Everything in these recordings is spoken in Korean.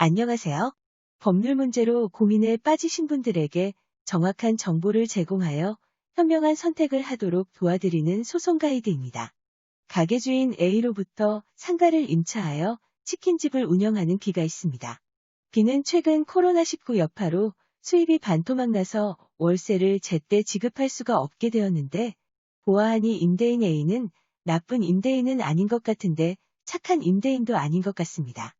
안녕하세요. 법률 문제로 고민에 빠지신 분들에게 정확한 정보를 제공하여 현명한 선택을 하도록 도와드리는 소송 가이드입니다. 가게 주인 A로부터 상가를 임차하여 치킨집을 운영하는 B가 있습니다. B는 최근 코로나19 여파로 수입이 반토막 나서 월세를 제때 지급할 수가 없게 되었는데 보아하니 임대인 A는 나쁜 임대인은 아닌 것 같은데 착한 임대인도 아닌 것 같습니다.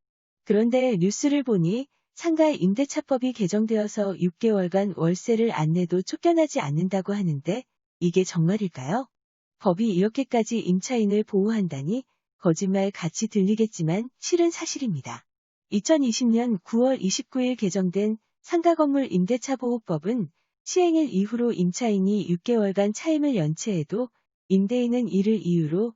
그런데 뉴스를 보니 상가 임대차법이 개정되어서 6개월간 월세를 안 내도 쫓겨나지 않는다고 하는데 이게 정말일까요? 법이 이렇게까지 임차인을 보호한다니 거짓말 같이 들리겠지만 실은 사실입니다. 2020년 9월 29일 개정된 상가건물 임대차보호법은 시행일 이후로 임차인이 6개월간 차임을 연체해도 임대인은 이를 이유로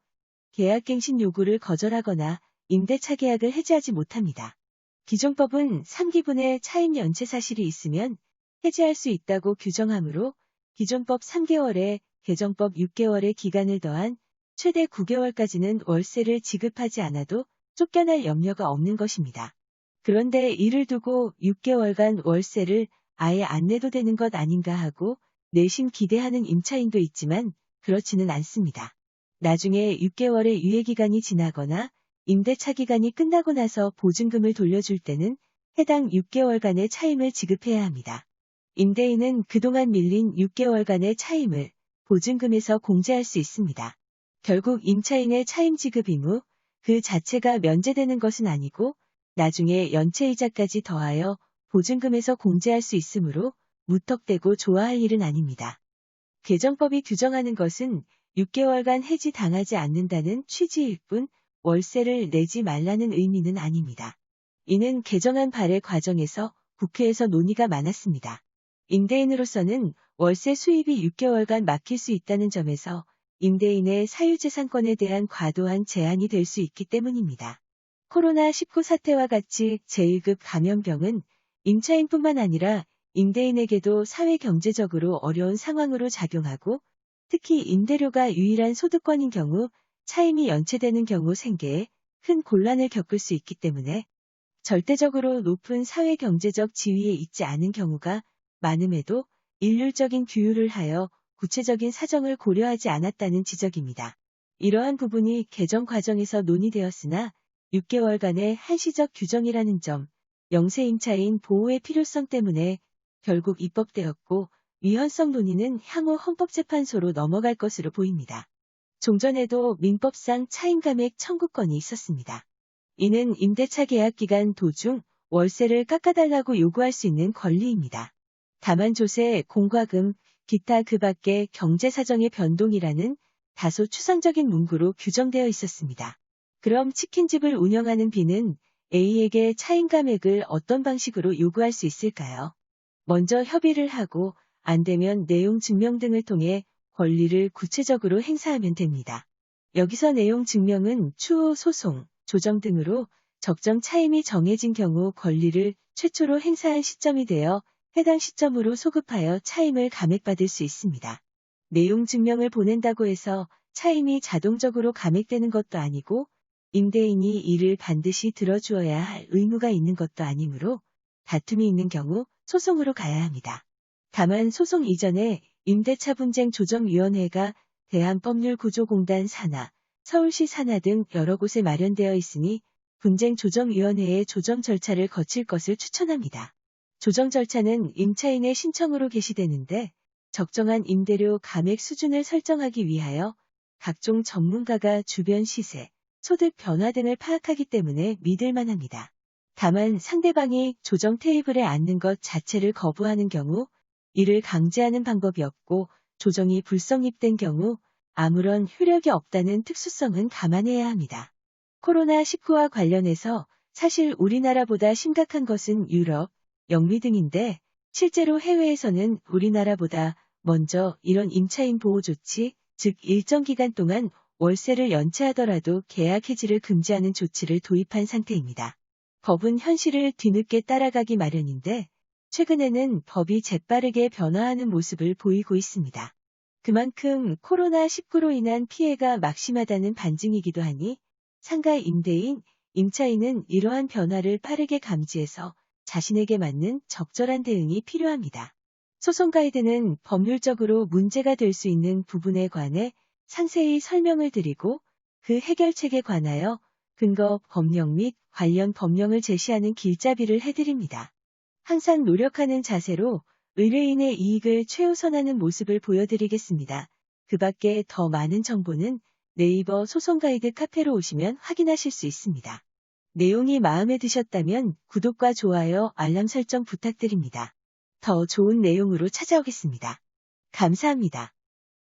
계약갱신 요구를 거절하거나 임대차 계약을 해지하지 못합니다. 기존 법은 3기분의 차임 연체 사실이 있으면 해지할 수 있다고 규정하므로 기존 법 3개월에 개정법 6개월의 기간을 더한 최대 9개월까지는 월세를 지급하지 않아도 쫓겨날 염려가 없는 것입니다. 그런데 이를 두고 6개월간 월세를 아예 안 내도 되는 것 아닌가 하고 내심 기대하는 임차인도 있지만 그렇지는 않습니다. 나중에 6개월의 유예기간이 지나거나 임대차 기간이 끝나고 나서 보증금을 돌려줄 때는 해당 6개월간의 차임을 지급해야 합니다. 임대인은 그동안 밀린 6개월간의 차임을 보증금에서 공제할 수 있습니다. 결국 임차인의 차임 지급 의무 그 자체가 면제되는 것은 아니고 나중에 연체이자까지 더하여 보증금에서 공제할 수 있으므로 무턱대고 좋아할 일은 아닙니다. 개정법이 규정하는 것은 6개월간 해지 당하지 않는다는 취지일 뿐 월세를 내지 말라는 의미는 아닙니다. 이는 개정안 발의 과정에서 국회에서 논의가 많았습니다. 임대인으로서는 월세 수입이 6개월간 막힐 수 있다는 점에서 임대인의 사유재산권에 대한 과도한 제한이 될 수 있기 때문입니다. 코로나19 사태와 같이 제1급 감염병은 임차인뿐만 아니라 임대인에게도 사회 경제적으로 어려운 상황으로 작용하고 특히 임대료가 유일한 소득권인 경우 차임이 연체되는 경우 생계에 큰 곤란을 겪을 수 있기 때문에 절대적으로 높은 사회경제적 지위에 있지 않은 경우가 많음에도 일률적인 규율을 하여 구체적인 사정을 고려하지 않았다는 지적입니다. 이러한 부분이 개정 과정에서 논의되었으나 6개월간의 한시적 규정이라는 점, 영세임차인 보호의 필요성 때문에 결국 입법되었고 위헌성 논의는 향후 헌법재판소로 넘어갈 것으로 보입니다. 종전에도 민법상 차임감액 청구권이 있었습니다. 이는 임대차 계약 기간 도중 월세를 깎아달라고 요구할 수 있는 권리입니다. 다만 조세, 공과금, 기타 그 밖의 경제사정의 변동이라는 다소 추상적인 문구로 규정되어 있었습니다. 그럼 치킨집을 운영하는 B는 A에게 차임감액을 어떤 방식으로 요구할 수 있을까요? 먼저 협의를 하고 안 되면 내용 증명 등을 통해 권리를 구체적으로 행사하면 됩니다. 여기서 내용 증명은 추후 소송, 조정 등으로 적정 차임이 정해진 경우 권리를 최초로 행사한 시점이 되어 해당 시점으로 소급하여 차임을 감액받을 수 있습니다. 내용 증명을 보낸다고 해서 차임이 자동적으로 감액되는 것도 아니고 임대인이 이를 반드시 들어주어야 할 의무가 있는 것도 아니므로 다툼이 있는 경우 소송으로 가야 합니다. 다만 소송 이전에 임대차 분쟁 조정위원회가 대한법률구조공단 산하, 서울시 산하 등 여러 곳에 마련되어 있으니 분쟁 조정위원회의 조정 절차를 거칠 것을 추천합니다. 조정 절차는 임차인의 신청으로 개시되는데 적정한 임대료 감액 수준을 설정하기 위하여 각종 전문가가 주변 시세, 소득 변화 등을 파악하기 때문에 믿을만 합니다. 다만 상대방이 조정 테이블에 앉는 것 자체를 거부하는 경우 이를 강제하는 방법이 없고 조정이 불성립된 경우 아무런 효력이 없다는 특수성은 감안해야 합니다. 코로나19와 관련해서 사실 우리나라보다 심각한 것은 유럽, 영미 등인데 실제로 해외에서는 우리나라보다 먼저 이런 임차인 보호 조치, 즉 일정 기간 동안 월세를 연체하더라도 계약 해지를 금지하는 조치를 도입한 상태입니다. 법은 현실을 뒤늦게 따라가기 마련인데 최근에는 법이 재빠르게 변화하는 모습을 보이고 있습니다. 그만큼 코로나19로 인한 피해가 막심하다는 반증이기도 하니 상가 임대인, 임차인은 이러한 변화를 빠르게 감지해서 자신에게 맞는 적절한 대응이 필요합니다. 소송 가이드는 법률적으로 문제가 될 수 있는 부분에 관해 상세히 설명을 드리고 그 해결책에 관하여 근거 법령 및 관련 법령을 제시하는 길잡이를 해드립니다. 항상 노력하는 자세로 의뢰인의 이익을 최우선하는 모습을 보여드리겠습니다. 그 밖에 더 많은 정보는 네이버 소송 가이드 카페로 오시면 확인하실 수 있습니다. 내용이 마음에 드셨다면 구독과 좋아요, 알람 설정 부탁드립니다. 더 좋은 내용으로 찾아오겠습니다. 감사합니다.